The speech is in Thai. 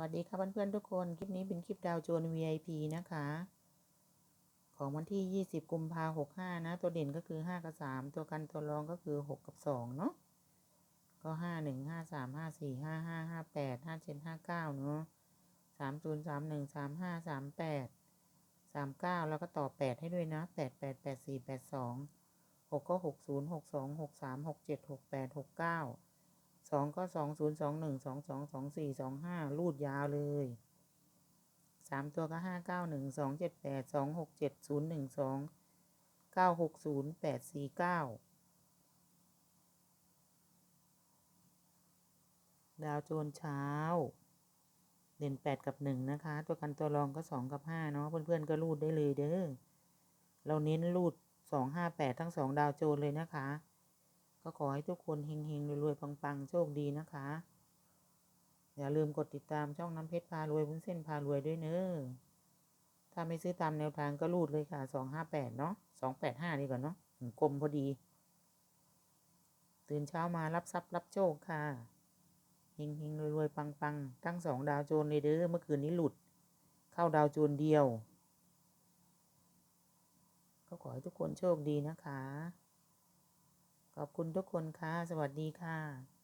วัสดีค่ะเพื่อนๆทุกคน คลิปนี้เป็นคลิปดาวโจน VIP นะคะ ของวันที่ 20 กุมภาหกห้านะ ตัวเด่นก็คือ 5 กับ 3 ตัวกันตัวรองก็คือ 6 กับ 2 เนาะก็ 5 1 5 3 5 4 5 5 5 8 5 7 5 9 เนาะ3 0 3 1 3 5 3 8 3 9 แล้วก็ต่อ 8 ให้ด้วยนะ 8 8 8 4 8 2 6 ก็ 6 0 6 2 6 3 6 7 6 8 6 9 สองก็สองศูนย์สองหนึ่งสองสองสองสี่สองห้ารูดยาวเลยสามตัวก็ห้าเก้าหนึ่งสองเจ็ดแปดสองหกเจ็ดศูนย์หนึ่งสองเก้าหกศูนย์แปดสี่เก้าดาวโจนเช้า เด่นแปดกับหนึ่งนะคะ ตัวกันตัวรองก็สองกับห้าเนาะเพื่อนๆก็รูดได้เลยเด้อเราเน้นรูดสองห้าแปดทั้งสองดาวโจนเลยนะคะ ก็ขอให้ทุกคนเฮงๆรวยๆปังๆ โชคดีนะคะ อย่าลืมกดติดตามช่องน้ำเพชรพารวยวุ้นเส้นพารวยด้วยเนอะถ้าไม่ซื้อตามแนวทางก็รูดเลยค่ะสองห้าแปดเนาะสองแปดห้าดีกว่าเนาะกลมพอดี ตื่นเช้ามารับทรัพย์รับโชคค่ะเฮงๆรวยๆปังๆทั้งสองดาวโจนเลยเด้อเมื่อคืนนี้หลุด เข้าดาวโจนเดียว ก็ขอให้ทุกคนโชคดีนะคะ ขอบคุณทุกคนค่ะ สวัสดีค่ะ